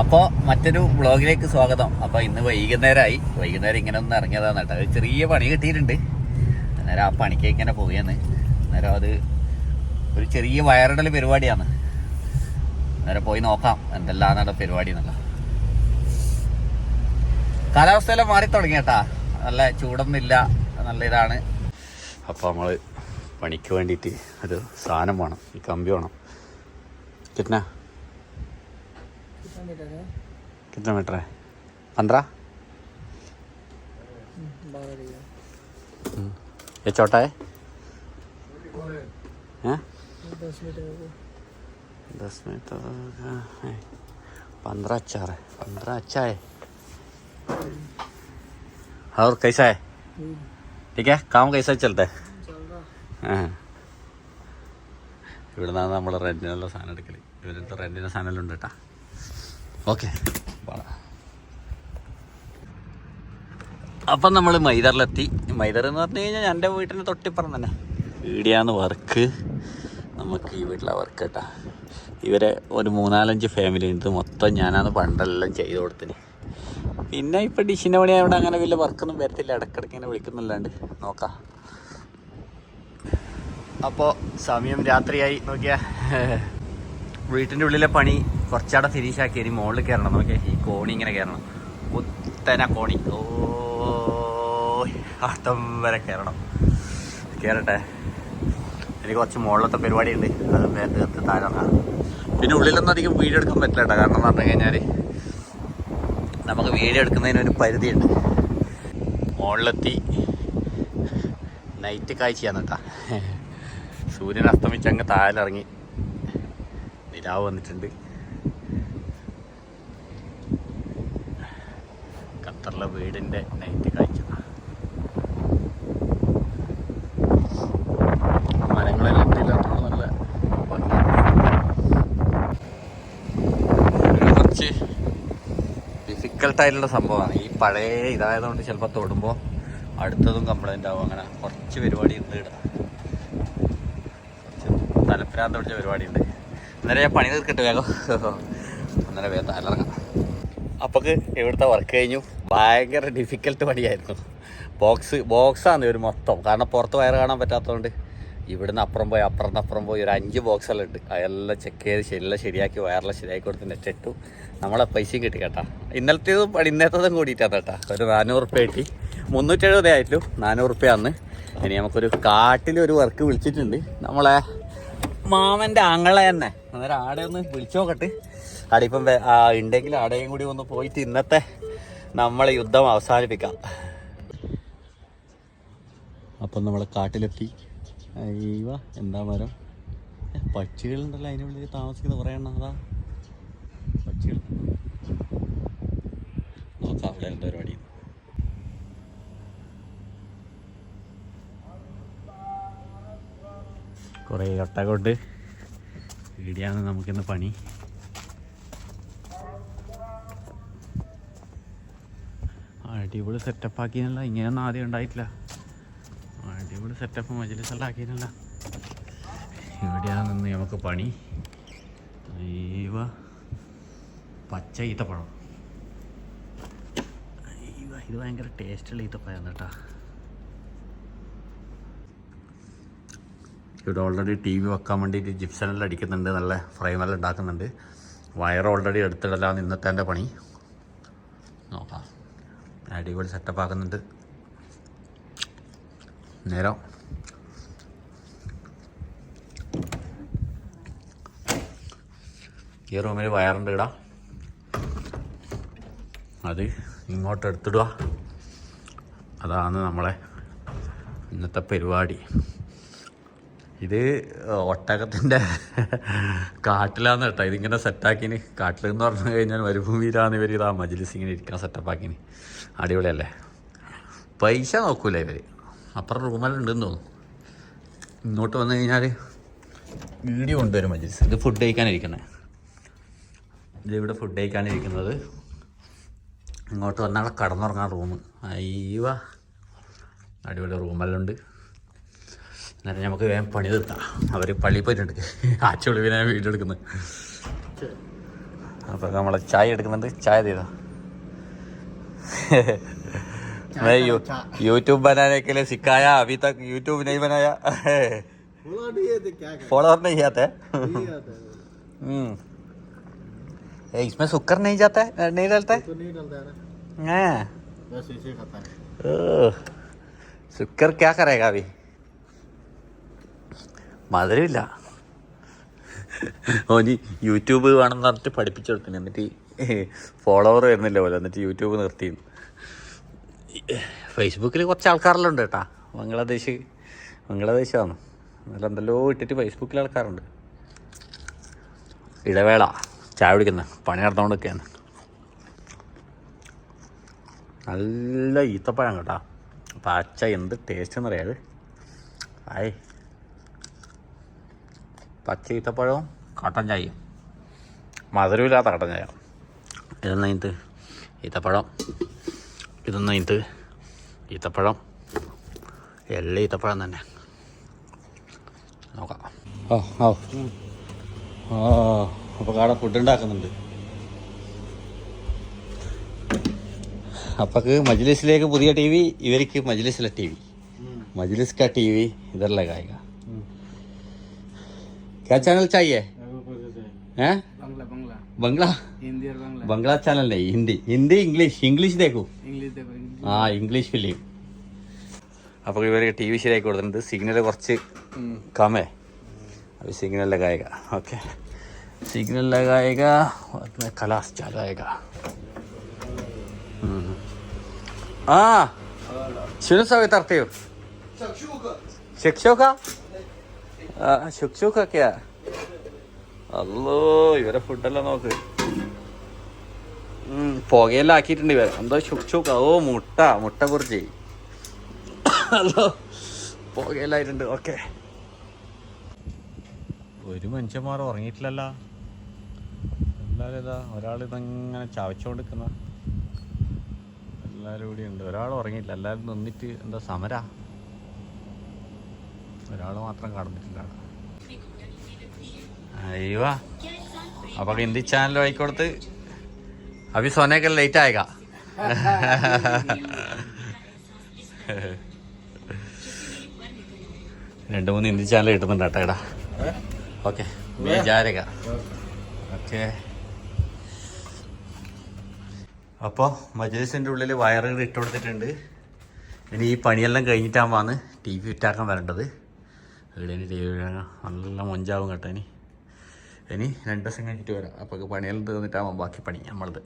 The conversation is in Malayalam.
അപ്പോൾ മറ്റൊരു വ്ളോഗിലേക്ക് സ്വാഗതം. അപ്പോൾ ഇന്ന് വൈകുന്നേരമായി വൈകുന്നേരം ഇങ്ങനെ ഒന്ന് ഇറങ്ങിയതാണ് കേട്ടോ. ചെറിയ പണി കിട്ടിയിട്ടുണ്ട്. അന്നേരം ആ പണിക്ക് ഇങ്ങനെ പോവുകയാണ്. അന്നേരം അത് ഒരു ചെറിയ വയറിടൽ പരിപാടിയാണ്. അന്നേരം പോയി നോക്കാം എന്തെല്ലാം അവിടെ പരിപാടി എന്നുള്ള കാലാവസ്ഥയെല്ലാം മാറി തുടങ്ങി കേട്ടാ. നല്ല ചൂടൊന്നുമില്ല. നല്ല ഇതാണ്. അപ്പോൾ നമ്മൾ പണിക്ക് വേണ്ടിയിട്ട് ഒരു സാധനം വേണം. ഈ കമ്പി വേണം. കിട്ടന कितना मीटर है पंद्रह ये छोटा है हैं? दस मीटर का है पंद्रह अच्छा है पंद्रह अच्छा है और कैसा है ठीक है काम कैसा चलता है हाँ ഇവിടെ നിന്നാണ് നമ്മൾ റെൻറ്റിനുള്ള സാധനം എടുക്കൽ ഇവരുടെ റെൻറ്റിൻ്റെ സാധനം ഉണ്ട് കേട്ടാ ഓക്കെ. അപ്പം നമ്മൾ മൈദറിലെത്തി മൈദർ എന്ന് പറഞ്ഞു കഴിഞ്ഞാൽ എന്റെ വീട്ടിന് തൊട്ടിപ്പുറം തന്നെ. ഈടിയാന്ന് വർക്ക്. നമുക്ക് ഈ വീട്ടിലെ വർക്ക് കേട്ടാ. ഇവരെ ഒരു മൂന്നാലഞ്ച് ഫാമിലി ഉണ്ട്. മൊത്തം ഞാനാണ് പണ്ടെല്ലാം ചെയ്ത് കൊടുത്തിന്. പിന്നെ ഇപ്പം ഡിഷിന്റെ പണിയായതുകൊണ്ട് അങ്ങനെ വലിയ വർക്കൊന്നും വരത്തില്ല. ഇടയ്ക്കിടയ്ക്ക് ഇങ്ങനെ വിളിക്കുന്നില്ലാണ്ട് നോക്കാം. അപ്പോൾ സമയം രാത്രിയായി. നോക്കിയാ. വീട്ടിന്റെ ഉള്ളിലെ പണി കുറച്ചാടെ ഫിനിഷാക്കി ഇനി മുകളിൽ കയറണം. നോക്കിയാ ഈ കോണി ഇങ്ങനെ കയറണം. കുത്തന കോണി. ഓ വരെ കയറണം. കയറട്ടെ. എനിക്ക് കുറച്ച് മുകളിലത്തെ പരിപാടി ഉണ്ട് അത് വേറെ തീർത്ത് താഴെ പിന്നെ ഉള്ളിലൊന്നും അധികം വീഡിയോ എടുക്കാൻ പറ്റില്ല കേട്ടോ. കാരണം എന്ന് പറഞ്ഞു കഴിഞ്ഞാൽ നമുക്ക് വീഡിയോ എടുക്കുന്നതിന് ഒരു പരിധിയുണ്ട്. മുകളിലെത്തി നൈറ്റ് കാഴ്ചയാണ് കേട്ടോ. സൂര്യൻ അസ്തമിച്ച് അങ്ങ് താഴിലിറങ്ങി നിലാവ് വന്നിട്ടുണ്ട്. ഖത്തറിലെ വീടിന്റെ നൈറ്റ് കാഴ്ച. മരങ്ങളെല്ലാം ഇല്ലാത്തതുകൊണ്ട് നല്ല കുറച്ച് ഡിഫിക്കൽട്ടായിട്ടുള്ള സംഭവമാണ്. ഈ പഴയ ഇതായതുകൊണ്ട് ചിലപ്പോൾ തൊടുമ്പോൾ അടുത്തതും കംപ്ലൈന്റ് ആവും. അങ്ങനെ കുറച്ച് പരിപാടി ഉണ്ട് ഇടാം കുറച്ച് തലപ്പിരാന്ത പിടിച്ച പരിപാടി ഉണ്ട്. അന്നേരം ഞാൻ പണി തീർക്കട്ടെ വേഗം അന്നേരം വേഗം തലറങ്ങാം അപ്പോൾക്ക് ഇവിടുത്തെ വർക്ക് കഴിഞ്ഞു. ഭയങ്കര ഡിഫിക്കൽട്ട് പണിയായിരുന്നു. ബോക്സ് ബോക്സാണ് ഒരു മൊത്തം. കാരണം പുറത്ത് വയറ് കാണാൻ പറ്റാത്തതുകൊണ്ട് ഇവിടുന്ന് അപ്പുറം പോയി അപ്പുറത്ത് അപ്പുറം പോയി ഒരു അഞ്ച് ബോക്സെല്ലാം ഉണ്ട്. അതെല്ലാം ചെക്ക് ചെയ്ത് ശരിയെല്ലാം ശരിയാക്കി വയറെല്ലാം ശരിയാക്കി കൊടുത്ത് നെറ്റിട്ടു നമ്മളെ പൈസയും കിട്ടി കേട്ടാ. ഇന്നലത്തേതും ഇന്നത്തേതും കൂടിയിട്ടാണ് കേട്ടാ. ഒരു നാനൂറ് റുപ്യ കിട്ടി. മുന്നൂറ്റി എഴുപതേ ആയിട്ടുള്ളൂ നാനൂറ് റുപ്യ അന്ന്. ഇനി നമുക്കൊരു കാട്ടിലൊരു വർക്ക് വിളിച്ചിട്ടുണ്ട്. നമ്മളെ മാമന്റെ അങ്ങളെ തന്നെ. അന്നേരം ആടെ ഒന്ന് വിളിച്ചു നോക്കട്ടെ. ആടെ ഇപ്പം ഉണ്ടെങ്കിൽ ആടെയും കൂടി ഒന്ന് പോയിട്ട് ഇന്നത്തെ നമ്മളെ യുദ്ധം അവസാനിപ്പിക്കാം. അപ്പം നമ്മളെ കാട്ടിലെത്തി. അയ്യവ എന്താ മരം? പക്ഷികളുണ്ടല്ലോ അതിന്റെ ഉള്ളിൽ താമസിക്കുന്ന കുറേ എണ്ണം. അതാ. പക്ഷികൾ. നോക്കാം അവിടെ എന്താ പരിപാടി. കുറേ ഒട്ടകൊണ്ട് ഇടിയാണ് നമുക്കിന്ന് പണി. അടിപൊളി സെറ്റപ്പ് ആക്കിയല്ല ഇങ്ങനെയൊന്നും ആദ്യം ഉണ്ടായിട്ടില്ല. അടിപൊളി സെറ്റപ്പ് മജലിസെല്ലാം ആക്കിയല്ല ഇവിടെയാണ് നിന്ന് നമുക്ക് പണി. അയ്യവ പച്ച ഈത്തപ്പഴം. അയ്യവ ഇത് ഭയങ്കര ടേസ്റ്റുള്ള ഈത്തപ്പഴം കേട്ടാ. ഇവിടെ ഓൾറെഡി ടി വി വെക്കാൻ വേണ്ടിയിട്ട് ജിപ്സനെല്ലാം അടിക്കുന്നുണ്ട് നല്ല ഫ്രെയിമെല്ലാം ഉണ്ടാക്കുന്നുണ്ട്. വയർ ഓൾറെഡി എടുത്തിടലാണ് ഇന്നത്തെ എന്റെ പണി. നോക്കാം. അടിപൊളി സെറ്റപ്പ് ആക്കുന്നുണ്ട്. നേരം. ഈ റൂമിൽ വയറുണ്ട് ഇടാം. അത് ഇങ്ങോട്ട് എടുത്തിടുക. അതാണ് നമ്മളെ ഇന്നത്തെ പരിപാടി. ഇത് ഒട്ടകത്തിന്റെ കാട്ടിലാന്ന് കേട്ടോ. ഇതിങ്ങനെ സെറ്റാക്കിന്. കാട്ടിൽ എന്ന് പറഞ്ഞു കഴിഞ്ഞാൽ മരുഭൂമിയിലാണ് ഇവർ ഇതാ മജിലിസ് ഇങ്ങനെ ഇരിക്കാൻ സെറ്റപ്പാക്കിന്. അടിപൊളിയല്ലേ? പൈസ നോക്കൂല ഇവർ അപ്പുറം റൂമെല്ലാം ഉണ്ടെന്ന് തോന്നുന്നു. ഇങ്ങോട്ട് വന്നു കഴിഞ്ഞാൽ വീഡിയോ കൊണ്ടുവരും മജിലിസ്. ഇത് ഫുഡ് കഴിക്കാനിരിക്കുന്നത് ഇതിവിടെ ഫുഡ് കഴിക്കാനിരിക്കുന്നത്. ഇങ്ങോട്ട് വന്നാൽ കടന്നുറങ്ങാൻ റൂം അയ്യവ. അടിപൊളി റൂമെല്ലാം ഉണ്ട് എന്നിട്ട് നമുക്ക് വേഗം പണി തീർത്താം അവർ പള്ളിയിൽ പോയിട്ടുണ്ട് ആച്ചുള്ളിവിനെ വീഡിയോ എടുക്കുന്നത് അപ്പോൾ നമ്മൾ ചായ എടുക്കുന്നുണ്ട് ചായ ചെയ്തോ मैं यू यूट्यूब बनाने के लिए सिखाया अभी तक यूट्यूब नहीं बनाया बोला नहीं है तो क्या करें फॉलोअर नहीं आते नहीं आता है वो। हम्म ए, इसमें शुक्र नहीं जाता है नहीं डलता है तो नहीं डलता है ना हाँ बस इसे മധുരമില്ല. ഓനി യൂട്യൂബ് വേണമെന്ന് പറഞ്ഞിട്ട് പഠിപ്പിച്ചു കൊടുത്തിന്. എന്നിട്ട് ഫോളോവർ വരുന്നില്ല പോലെ. എന്നിട്ട് യൂട്യൂബ് നിർത്തി. ഫേസ്ബുക്കിൽ കുറച്ച് ആൾക്കാരെല്ലാം ഉണ്ട് കേട്ടാ. ബംഗ്ലാദേശ് ബംഗ്ലാദേശാണ്. നല്ല എന്തെല്ലോ ഇട്ടിട്ട് ഫേസ്ബുക്കിൽ ആൾക്കാരുണ്ട്. ഇടവേള ചായ കുടിക്കുന്ന പണി നടന്നുകൊണ്ടൊക്കെയാണ് നല്ല ഈത്തപ്പഴം കേട്ടോ. പച്ച എന്ത് ടേസ്റ്റ് എന്നറിയാത് ആയി. പച്ച ഈത്തപ്പഴവും കട്ടൻ ചായയും. മധുരമില്ലാത്ത കട്ടൻ ചായ. ഇതൊന്നും അതിനകത്ത് ഈത്തപ്പഴം. ഇതൊന്നും അതിനകത്ത് ഈത്തപ്പഴം. എല്ലാ ഈത്തപ്പഴം തന്നെ. നോക്കാം. ഓ ഓ ഓ അപ്പോൾ കാട ഫുഡ് ഉണ്ടാക്കുന്നുണ്ട്. അപ്പക്ക് മജ്ലിസിലേക്ക് പുതിയ ടി വി ഇവർക്ക് മജ്ലിസിലെ ടി വി മജ്ലിസ്ക ടി വി ഇതല്ല കായിക. क्या चैनल चाहिए हैं बांग्ला बांग्ला बंगला हिंदी और बांग्ला बंगला चैनल नहीं हिंदी हिंदी इंग्लिश इंग्लिश देखो इंग्लिश देखो इंग्लिश ആ ഇംഗ്ലീഷ് ഫിലിം അപ്പോൾ ഇവർ ടി വി ശരിയാക്കി കൊടുത്തിട്ടുണ്ട് സിഗ്നൽ കുറച്ച് കമേ अब सिग्नल लगाएगा ओके सिग्नल लगाएगा और में क्लास चलाएगा हम्म। हाँ शुरू ആ ശുക്ശുക്കൊക്കെയാ അല്ലോ ഇവരെ ഫുഡെല്ലാം നോക്ക്. പുകയെല്ലാം ആക്കിയിട്ടുണ്ട് ഇവർ എന്തോ ശുക്ശുക്ക. ഓ മുട്ട മുട്ട കുറിച്ച് അല്ലോ പുകയെല്ലായിട്ടുണ്ട്. ഓക്കെ. ഒരു മനുഷ്യന്മാർ ഉറങ്ങിയിട്ടില്ലല്ല. എല്ലാവരും ഇതാ ഒരാൾ ഇതങ്ങനെ ചവച്ചുകൊണ്ടിരിക്കുന്ന എല്ലാവരും കൂടി ഉണ്ട് ഒരാൾ ഉറങ്ങിയില്ല എല്ലാവരും നിന്നിട്ട് എന്താ സമര? ഒരാൾ മാത്രം അവിടെ. അയ്യോ. അപ്പൊ ഹിന്ദി ചാനൽ വായിക്കൊടുത്ത് അഭി സോനേക്കൽ ലേറ്റ് ആയക രണ്ട് മൂന്ന് ഹിന്ദി ചാനൽ കിട്ടുന്നുണ്ട് കേട്ടോ എടാ. ഓക്കെ വിചാരക. ഓക്കെ. അപ്പോൾ മജ്ലിസിന്റെ ഉള്ളിൽ വയറുകൾ ഇട്ട് കൊടുത്തിട്ടുണ്ട്. ഇനി ഈ പണിയെല്ലാം കഴിഞ്ഞിട്ടാകുമ്പോഴാണ് ടി വി വിറ്റാക്കാൻ വരേണ്ടത്. ടി വി നല്ല മൊഞ്ചാവും കേട്ടോ ഇനി. ഇനി രണ്ട് ദിവസം കഴിഞ്ഞിട്ട് വരാം. അപ്പോൾ പണിയെല്ലാം തീർന്നിട്ടാകുമ്പോൾ ബാക്കി പണി നമ്മളത്.